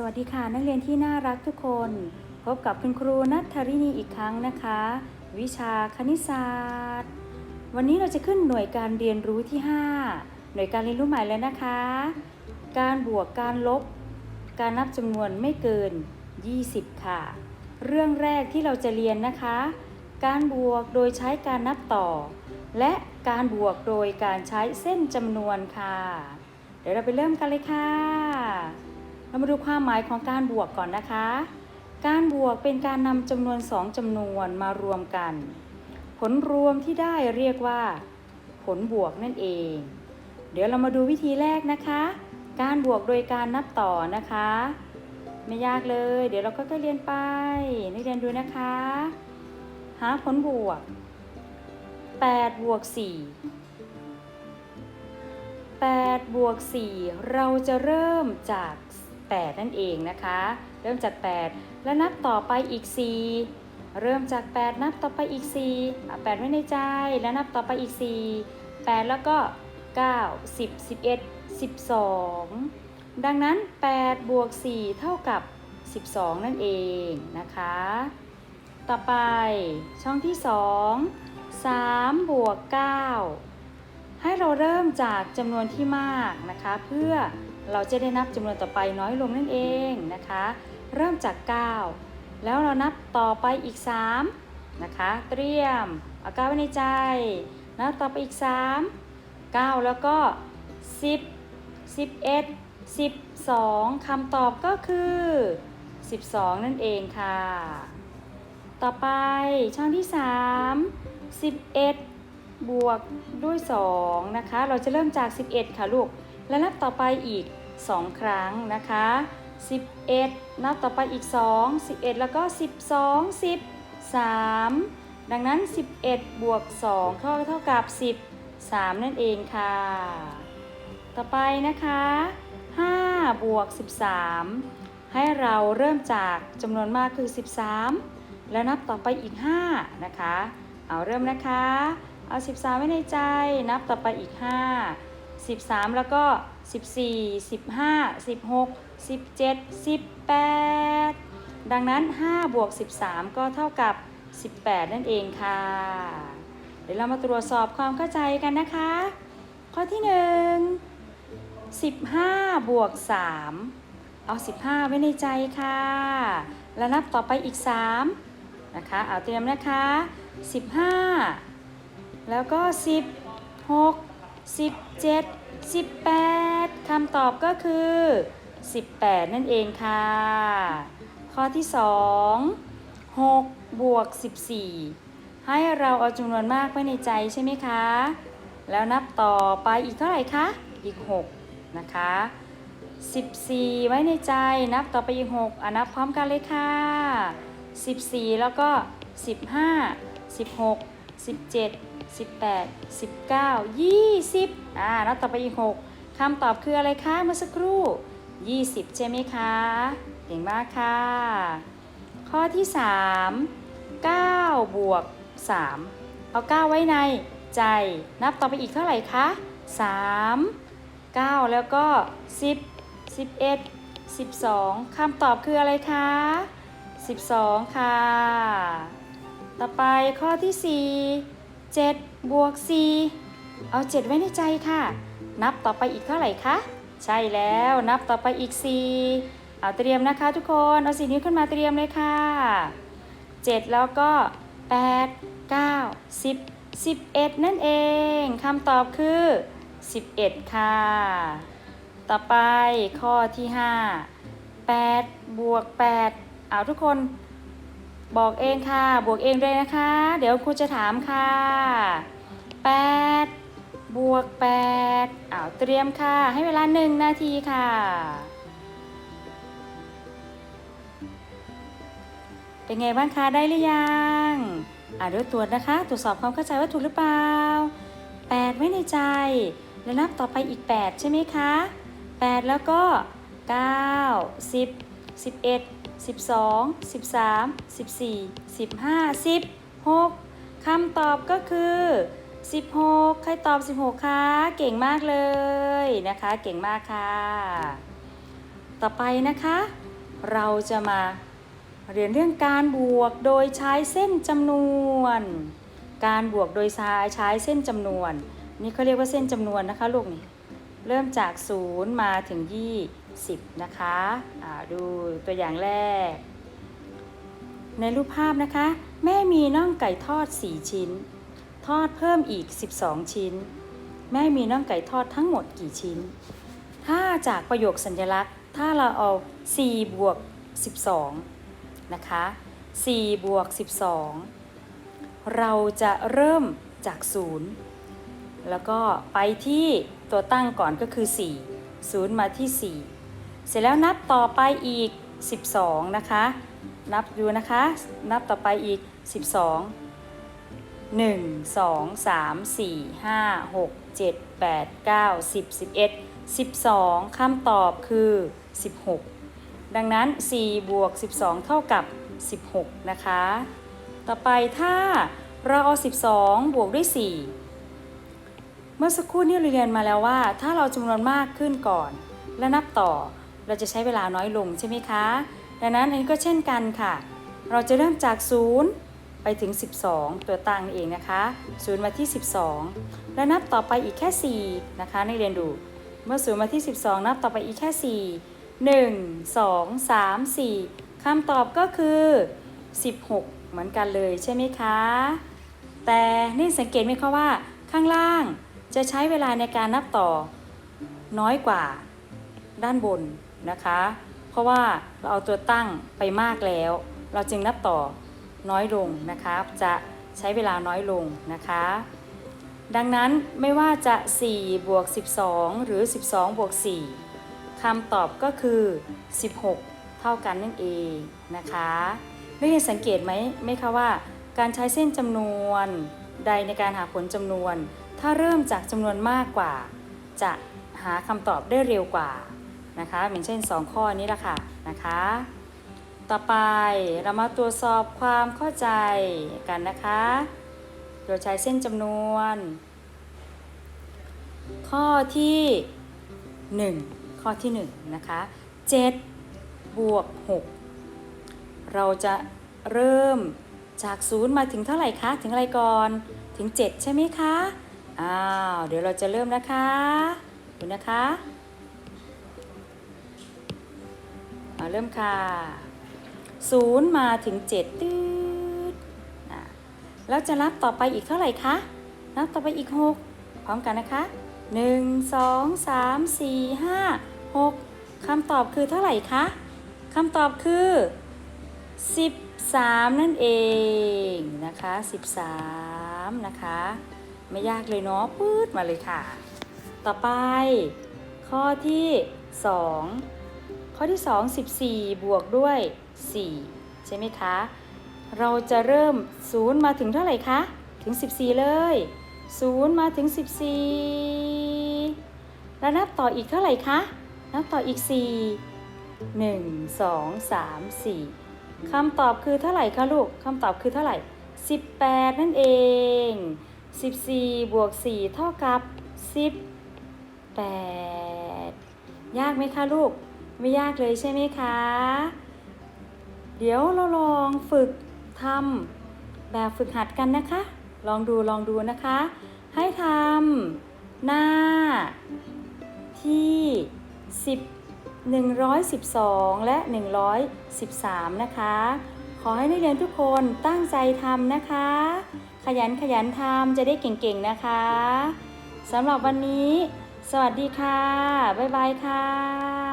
สวัสดีค่ะนักเรียนที่น่ารักทุกคน พบกับคุณครูนัทธรินีอีกครั้งนะคะ วิชาคณิตศาสตร์ วันนี้เราจะขึ้นหน่วยการเรียนรู้ที่ 5 หน่วยการเรียนรู้ใหม่แล้วนะคะ การบวกการลบ การนับจำนวนไม่เกิน 20 ค่ะ เรื่องแรกที่เราจะเรียนนะคะ การบวกโดยใช้การนับต่อ และการบวกโดยการใช้เส้นจำนวนค่ะ เดี๋ยวเราไปเริ่มกันเลยค่ะ เรามาดูความหมายของการบวกก่อนนะคะ การบวกเป็นการนำจำนวนสองจำนวนมารวมกัน ผลรวมที่ได้เรียกว่า ผลบวกนั่นเอง เดี๋ยวเรามาดูวิธีแรกนะคะ การบวกโดยการนับต่อนะคะ ไม่ยากเลย เดี๋ยวเราก็ค่อยเรียนไปนักเรียนดูนะคะ หาผลบวก8บวก4 8บวก4เราจะเริ่มจาก 8 นั่นเองนะคะ เริ่มจาก 8 แล้วนับต่อไปอีก 4 เริ่มจาก 8 นับต่อไปอีก4อะ8ไว้ในใจ แล้วนับต่อไปอีก 4 8 แล้วก็ 9 10 11 12 ดังนั้น 8 บวก 4 เท่ากับ 12 นั่นเองนะคะ ต่อไปช่องที่ 2 3 บวก 9 ให้เราเริ่มจากจำนวนที่มากนะคะ เพื่อเราจะได้นับจำนวนต่อไปน้อยลงนั่นเองนะคะ เริ่มจาก 9 แล้วเรานับต่อไปอีก 3 นะคะ เตรียมเอา9ไว้ในใจ นับต่อไปอีก 3 9 แล้วก็ 10 11 12คำตอบก็คือ 12 นั่นเองค่ะ ต่อไปช่องที่ 3 11 บวกด้วย 2 นะคะ เราจะเริ่มจาก 11 ค่ะลูก และนับต่อไปอีก 2 ครั้งนะคะ 11 นับต่อไปอีก 2 11 แล้วก็ 12 13 ดังนั้น 11 บวก 2 เท่าเท่ากับ 13 นั่นเองค่ะ ต่อไปนะคะ 5 บวก 13 ให้เราเริ่มจากจำนวนมากคือ 13 แล้วนับต่อไปอีก 5 นะคะ เอาเริ่มนะคะ เอา 13 ไว้ในใจ นับต่อไปอีก 5 13 แล้วก็ 14 15 16 17 18 ดังนั้น 5 บวก 13 ก็เท่ากับ 18 นั่นเองค่ะ เดี๋ยวเรามาตรวจสอบความเข้าใจกันนะคะ ข้อที่ 1 15 บวก 3 เอา 15 ไว้ในใจค่ะ แล้วนับต่อไปอีก 3 นะคะ เอาเตรียมนะคะ 15 แล้วก็ 16 17 18 คำตอบก็คือ 18 นั่นเองค่ะ ข้อที่ 2 6 บวก 14 ให้เราเอาจำนวนมากไว้ในใจใช่ไหมคะ แล้วนับต่อไปอีกเท่าไหร่คะ อีก 6 นะคะ 14 ไว้ในใจนับต่อไปอีก 6อะนับพร้อมกันเลยค่ะ 14 แล้วก็ 15 16 17 18 19 20อ่านับต่อไปอีก 6คำตอบคืออะไรคะเมื่อสักครู่ 20 ใช่ไหมคะเก่งมากค่ะ ข้อที่ 3 9 บวก 3 เอา 9 ไว้ในใจ นับต่อไปอีกเท่าไหร่คะ 3 9 แล้วก็ 10 11 12 คำตอบคืออะไรคะ 12 ค่ะ ต่อไปข้อที่ 4 7 บวก 4 เอา 7 ไว้ในใจค่ะ นับต่อไปอีกเท่าไหร่คะ ใช่แล้วนับต่อไปอีก 4 เอาเตรียมนะคะทุกคน เอาสีนิ้วขึ้นมาเตรียมเลยค่ะ 7 แล้วก็ 8 9 10 11 นั่นเองคำตอบคือ 11 ค่ะ ต่อไปข้อที่ 5 8 บวก 8 เอาทุกคน บอกเองค่ะ บวกเองเลยนะคะ เดี๋ยวครูจะถามค่ะ8บวก8เอาเตรียมค่ะ ให้เวลา 1 นาทีค่ะ เป็นไงบ้างคะได้หรือยังอ่าเดี๋ยวตรวจนะคะ ตรวจสอบความเข้าใจว่าถูกหรือเปล่า 8 ไว้ในใจ แล้วนับต่อไปอีก 8 ใช่ไหมคะ 8 แล้วก็ 9 10 11 12 13 14 15 16คำตอบก็คือ 16 ใครตอบ 16 คะ เก่งมากเลยนะคะ เก่งมากค่ะ ต่อไปนะคะ เราจะมาเรียนเรื่องการบวกโดยใช้เส้นจำนวน การบวกโดยใช้ใช้เส้นจำนวน นี่เขาเรียกว่าเส้นจำนวนนะคะลูกนี่ เริ่มจาก 0 มาถึง 20 นะคะะดูตัวอย่างแรก ในรูปภาพนะคะ แม่มีน่องไก่ทอด 4 ชิ้น ทอดเพิ่มอีก 12 ชิ้น แม่มีน่องไก่ทอดทั้งหมดกี่ชิ้น ถ้าจากประโยคสัญลักษณ์ ถ้าเราเอา 4 บวก 12 นะคะ 4 บวก 12 เราจะเริ่มจาก 0 แล้วก็ไปที่ตัวตั้งก่อนก็คือ 4 0 มาที่ 4 เสร็จแล้วนับต่อไปอีก 12 นะคะ นับดูนะคะ นับต่อไปอีก 12 1 2 3 4 5 6 7 8 9 10 11 12 คำตอบคือ 16 ดังนั้น 4 บวก 12 เท่ากับ 16 นะคะ ต่อไปถ้าเราเอา 12 บวกด้วย 4 เมื่อสักครู่นี้เราเรียนมาแล้วว่า ถ้าเราจำนวนมากขึ้นก่อน และนับต่อเราจะใช้เวลาน้อยลงใช่ไหมคะ ดังนั้นอันนี้ก็เช่นกันค่ะ เราจะเริ่มจาก 0 ไปถึง 12 ตัวตั้งเองนะคะ0มาที่ 12 และนับต่อไปอีกแค่ 4 นะคะนักเรียนดู เมื่อ0มาที่ 12 นับต่อไปอีกแค่ 4 1 2 3 4คำตอบก็คือ 16 เหมือนกันเลยใช่ไหมคะ แต่นี่สังเกตไหมคะว่าข้างล่าง จะใช้เวลาในการนับต่อน้อยกว่าด้านบนนะคะ เพราะว่าเราเอาตัวตั้งไปมากแล้ว เราจึงนับต่อน้อยลงนะคะ จะใช้เวลาน้อยลงนะคะ ดังนั้นไม่ว่าจะ 4 บวก 12 หรือ 12 บวก 4คำตอบก็คือ 16 เท่ากันนั่นเองนะคะนักเรียนสังเกตไหมไหมคะว่า การใช้เส้นจำนวนใดในการหาผลจำนวน ถ้าเริ่มจากจำนวนมากกว่า จะหาคำตอบได้เร็วกว่านะคะอย่างเช่น 2 ข้อนี้ละค่ะนะคะ ต่อไปเรามาตรวจสอบความเข้าใจกันนะคะ โดยใช้เส้นจำนวน ข้อที่ 1 ข้อที่1นะคะ7บวก6เราจะเริ่มจาก 0 มาถึงเท่าไหร่คะ ถึงอะไรก่อน ถึง 7 ใช่ไหมคะ อ้าว เดี๋ยวเราจะเริ่มนะคะดูนะคะมาเริ่มค่ะ0มาถึง7ตืดอะแล้วจะนับต่อไปอีกเท่าไหร่คะนับต่อไปอีก6พร้อมกันนะคะ1 2 3 4 5 6คำตอบคือเท่าไหร่คะคำตอบคือ 13 นั่นเองนะคะ 13 นะคะ ไม่ยากเลยเนาะปื๊ดมาเลยค่ะ ต่อไป ข้อที่ 2 ข้อที่ 2 14 บวกด้วย 4 ใช่ไหมคะ เราจะเริ่ม 0 มาถึงเท่าไหร่คะ ถึง 14 เลย 0 มาถึง 14 แล้วนับต่ออีกเท่าไหร่คะ นับต่ออีก 4 1 2 3 4คำตอบคือเท่าไหร่คะลูกคำตอบคือเท่าไหร่ 18 นั่นเอง 14 บวก 4 เท่ากับ 18 ยากไหมคะลูก ไม่ยากเลยใช่ไหมคะ เดี๋ยวเราลองฝึกทำแบบฝึกหัดกันนะคะ ลองดูลองดูนะคะ ให้ทำหน้าที่ 10 112 และ 113 นะคะ ขอให้นักเรียนทุกคนตั้งใจทำนะคะ ขยันขยันทำจะได้เก่งๆนะคะสำหรับวันนี้ สวัสดีค่ะ บ๊ายบายค่ะ